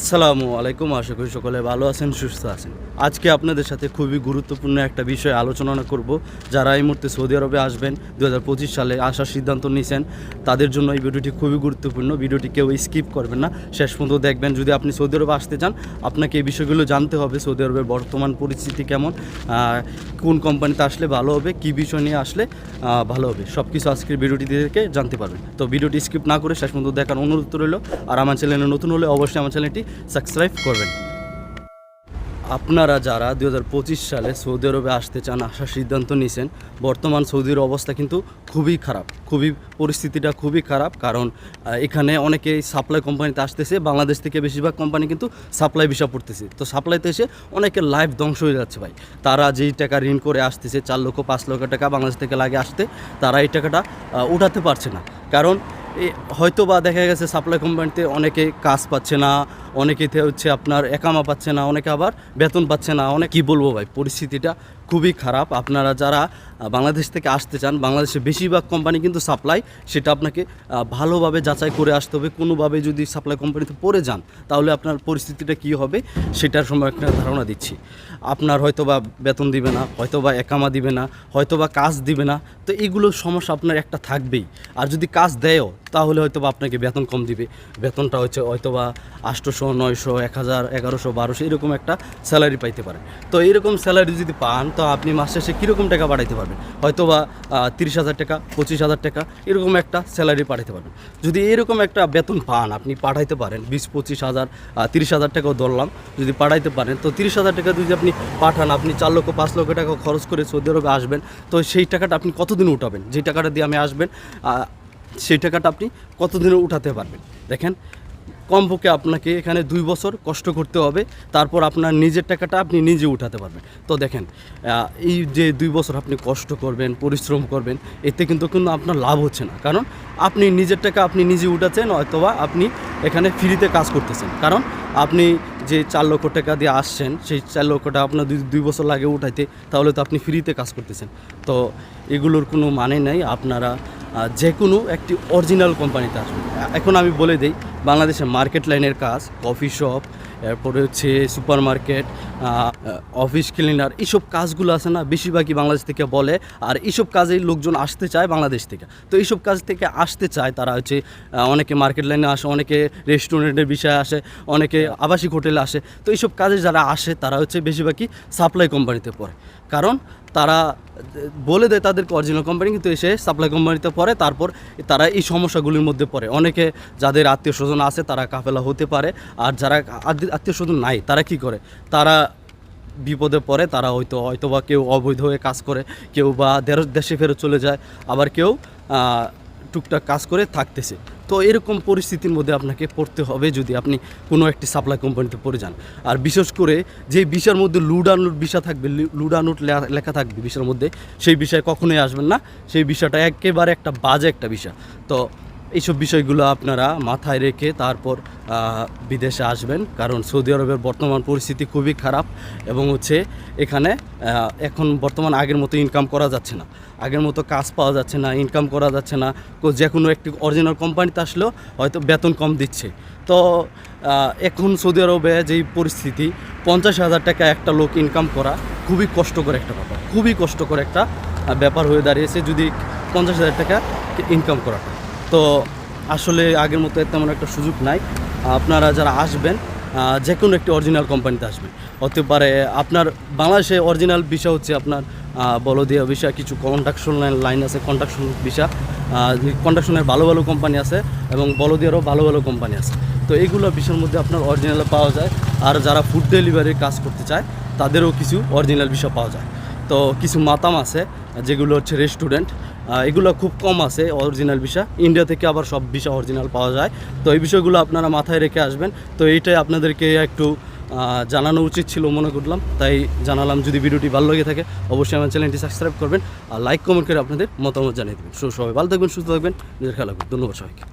আসসালামু আলাইকুম, আশা করি সকলে ভালো আছেন, সুস্থ আছেন। আজকে আপনাদের সাথে খুবই গুরুত্বপূর্ণ একটা বিষয় আলোচনা করব, যারা এই মুহূর্তে সৌদি আরবে আসবেন দু হাজার পঁচিশ সালে আসার সিদ্ধান্ত নিয়েছেন, তাদের জন্য এই ভিডিওটি খুবই গুরুত্বপূর্ণ, ভিডিওটি কেউ স্কিপ করবেন না, শেষ পর্যন্ত দেখবেন, যদি আপনি সৌদি আরবে আসতে চান, আপনাকে এই বিষয়গুলো জানতে হবে, সৌদি আরবের বর্তমান পরিস্থিতি কেমন কোন কোম্পানিতে আসলে ভালো হবে, কী বিষয় নিয়ে আসলে ভালো হবে সব কিছু আজকের ভিডিওটি থেকে জানতে পারবেন। তো ভিডিওটি স্কিপ না করে শেষ পর্যন্ত দেখার অনুরোধ রইল, আর আমার চ্যানেলে নতুন হলে অবশ্যই আমার চ্যানেলটি সাবস্ক্রাইব করবেন। আপনারা যারা দু হাজার পঁচিশ সালে সৌদি আরবে আসতে চান, আসার সিদ্ধান্ত নিয়েছেন বর্তমান সৌদির অবস্থা কিন্তু খুবই খারাপ। খুবই পরিস্থিতিটা খুবই খারাপ, কারণ এখানে অনেকেই সাপ্লাই কোম্পানিতে আসতেছে, বাংলাদেশ থেকে বেশিরভাগ কোম্পানি কিন্তু সাপ্লাই বিষয় পড়তেছে। তো সাপ্লাইতে এসে অনেকের লাইফ ধ্বংস হয়ে যাচ্ছে ভাই। তারা যেই টাকা ঋণ করে আসতেছে, চার লক্ষ, পাঁচ লক্ষ টাকা বাংলাদেশ থেকে লাগে আসতে, তারা এই টাকাটা উঠাতে পারছে না। কারণ হয়তো বা দেখা গেছে সাপ্লাই কোম্পানিতে অনেকে কাজ পাচ্ছে না অনেকেতে হচ্ছে আপনার একামা পাচ্ছে না, অনেকে আবার বেতন পাচ্ছে না, অনেক কি বলব ভাই? পরিস্থিতিটা খুবই খারাপ। আপনারা যারা বাংলাদেশ থেকে আসতে চান, বাংলাদেশে বেশিরভাগ কোম্পানি কিন্তু সাপ্লাই সেটা আপনাকে ভালোভাবে যাচাই করে আসতে হবে। কোনোভাবে যদি সাপ্লাই কোম্পানিতে পড়ে যান, তাহলে আপনার পরিস্থিতিটা কী হবে সেটার সময় একটা ধারণা দিচ্ছি। আপনার হয়তো বা বেতন দিবে না হয়তো বা একামা দিবে না হয়তো বা কাজ দিবে না, তো এইগুলো সমস্যা আপনার একটা থাকবেই। আর যদি কাজ দেয়ও তাহলে হয়তো আপনাকে বেতন কম দিবে। বেতনটা হচ্ছে হয়তো বা আটশোশো নয়শো, এক হাজার, এগারোশো, বারোশো এরকম একটা স্যালারি পাইতে পারেন। তো এরকম স্যালারি যদি পান, তো আপনি মাস শেষে কীরকম টাকা বাড়াইতে পারবেন? হয়তো বা তিরিশ হাজার টাকা, পঁচিশ হাজার টাকা এরকম একটা স্যালারি পাঠাইতে পারবেন। যদি এরকম একটা বেতন পান, আপনি পাঠাইতে পারেন, বিশ, পঁচিশ হাজার তিরিশ হাজার টাকাও ধরলাম, যদি পাঠাইতে পারেন, তো তিরিশ হাজার টাকা যদি আপনি পাঠান, আপনি চার লক্ষ, পাঁচ লক্ষ টাকা খরচ করে সৌদি আরবে আসবেন, তো সেই টাকাটা আপনি কতদিন উঠাবেন? যে টাকাটা দিয়ে আমি আসবেন সেই টাকাটা আপনি কতদিনে উঠাতে পারবেন? দেখেন, কমপক্ষে আপনাকে এখানে দুই বছর কষ্ট করতে হবে, তারপর আপনার নিজের টাকাটা আপনি নিজে উঠাতে পারবেন। তো দেখেন এই যে দুই বছর আপনি কষ্ট করবেন, পরিশ্রম করবেন, এতে কিন্তু কিন্তু আপনার লাভ হচ্ছে না। কারণ আপনি নিজের টাকা আপনি নিজে উঠাচ্ছেন, অথবা আপনি এখানে ফ্রিতে কাজ করতেছেন। কারণ আপনি যে চার লক্ষ টাকা দিয়ে আসছেন, সেই চার লক্ষ টাকা আপনার দুই দুই বছর লাগে উঠাইতে, তাহলে তো আপনি ফ্রিতে কাজ করতেছেন। তো এগুলোর কোনো মানে নেই, আপনারা যে কোনো একটি অরিজিনাল কোম্পানিতে আসবেন এখন আমি বলে দিই, বাংলাদেশের মার্কেট লাইনের কাজ কফি শপ এরপরে হচ্ছে সুপার মার্কেট অফিস ক্লিনার এইসব কাজগুলো আছে না, বেশিরভাগই বাংলাদেশ থেকে বলে, আর এইসব কাজেই লোকজন আসতে চায় বাংলাদেশ থেকে। তো এইসব কাজ থেকে আসতে চায় তারা হচ্ছে অনেকে মার্কেট লাইনে আসে, অনেকে রেস্টুরেন্টের বিষয়ে আসে, অনেকে আবাসিক হোটেলে আসে। তো এইসব কাজে যারা আসে, তারা হচ্ছে বেশিরভাগই সাপ্লাই কোম্পানিতে পড়ে। কারণ তারা বলে দেয় তাদেরকে অরিজিনাল কোম্পানি কিন্তু এসে সাপ্লাই কোম্পানিতে পড়ে, তারপর তারা এই সমস্যাগুলির মধ্যে পড়ে। অনেকে যাদের আত্মীয় স্বজন আছে, তারা কাফেলা হতে পারে, আর যারা আত্মীয় স্বজন নাই, তারা কি করে? তারা বিপদে পড়ে, তারা হয়তো হয়তো বা কেউ অবৈধ হয়ে কাজ করে, কেউ বা দেশ- ফেরত চলে যায়, আবার কেউ টুকটাক কাজ করে থাকতেছে। তো এরকম পরিস্থিতির মধ্যে আপনাকে পড়তে হবে যদি আপনি কোনো একটি সাপ্লাই কোম্পানিতে পড়ে যান। আর বিশেষ করে যে বিষয়ের মধ্যে লুডানুট বিষা থাকবে লুডানুট লেখা থাকবে বিষয়ের মধ্যে, সেই বিষয়ে কখনোই আসবেন না। সেই বিষয়টা একেবারে একটা বাজে একটা বিষয়। তো এইসব বিষয়গুলো আপনারা মাথায় রেখে তারপর বিদেশে আসবেন। কারণ সৌদি আরবের বর্তমান পরিস্থিতি খুবই খারাপ এবং হচ্ছে এখানে এখন বর্তমান আগের মতো ইনকাম করা যাচ্ছে না। আগের মতো কাজ পাওয়া যাচ্ছে না ইনকাম করা যাচ্ছে না। যে কোনো একটি অরিজিনাল কোম্পানিতে আসলেও হয়তো বেতন কম দিচ্ছে। তো এখন সৌদি আরবে যেই পরিস্থিতি, পঞ্চাশ হাজার টাকা একটা লোক ইনকাম করা খুবই কষ্টকর একটা ব্যাপার। খুবই কষ্টকর একটা ব্যাপার হয়ে দাঁড়িয়েছে যদি পঞ্চাশ হাজার টাকা ইনকাম করাটা। তো আসলে আগের মতো তেমন একটা সুযোগ নাই। আপনারা যারা আসবেন যে কোনো একটি অরিজিনাল কোম্পানিতে আসবেন। হতে পারে আপনার বাংলাদেশে অরিজিনাল বিষয় হচ্ছে আপনার বলদিয়া বিষয় কিছু কন্ট্রাকশন লাইন আছে কন্ট্রাকশন বিষয় কন্ট্রাকশনের ভালো ভালো কোম্পানি আছে এবং বলদিয়ারও ভালো ভালো কোম্পানি আছে। তো এইগুলো বিষয়ের মধ্যে আপনার অরিজিনাল পাওয়া যায়। আর যারা ফুড ডেলিভারির কাজ করতে চায়, তাদেরও কিছু অরিজিনাল বিষয় পাওয়া যায়। তো কিছু মাতাম আছে, যেগুলো হচ্ছে রেস্টুরেন্ট এগুলো খুব কম আছে অরিজিনাল ভিসা ইন্ডিয়া থেকে আবার সব ভিসা অরিজিনাল পাওয়া যায়। তো এই বিষয়গুলো আপনারা মাথায় রেখে আসবেন। তো এইটাই আপনাদেরকে একটু জানানো উচিত ছিল মনে করলাম। তাই জানালাম, যদি ভিডিওটি ভালো লেগে থাকে, অবশ্যই আমার চ্যানেলটি সাবস্ক্রাইব করবেন। আর লাইক কমেন্ট করে আপনাদের মতামত জানিয়ে দেবেন। সবাই ভালো থাকবেন, সুস্থ থাকবেন। নিজের খেয়াল ধন্যবাদ সবাইকে।